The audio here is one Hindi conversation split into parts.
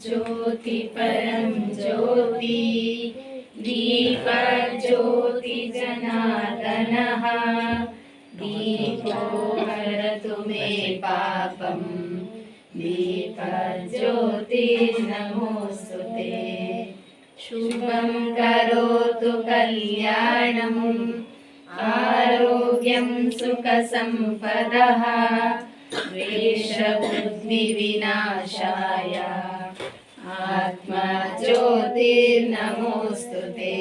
ज्योति परं ज्योति दीपज्योति जनार्दनः दीपो हरतु मे पापम् दीपज्योतिर्नमोऽस्तु ते। शुभं करोतु कल्याणम् आरोग्यं सुखसम्पदः, द्वेषबुद्धिविनाशाय। आत्मज्योतिर्नमोऽस्तु ते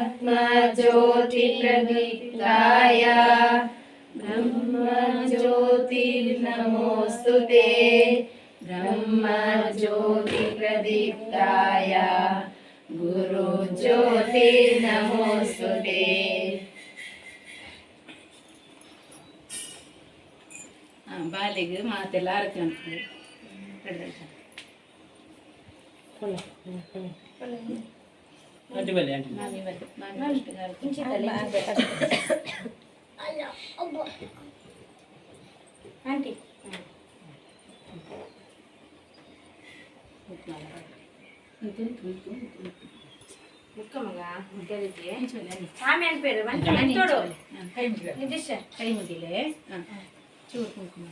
आत्मज्योतिप्रदीप्ताय ब्रह्मज्योतिर्नमोऽस्तु ते ब्रह्मज्योतिप्रदीप्ताय गुरुज्योतिर्नमोऽस्तु ते ಬಾಲಿಗೆ ಮಾತೆಲ್ಲ ಅರ್ಕೊಂತಾರೆ ಅಡ್ಡಿಬಲ್ಲಿ ಆಂಟಿ ముక్కమ్మగా ముద్దలికి ఆమె అని పేరు మంచోడు నిదిష్ కై ముదిలే చూడు కుంకుమ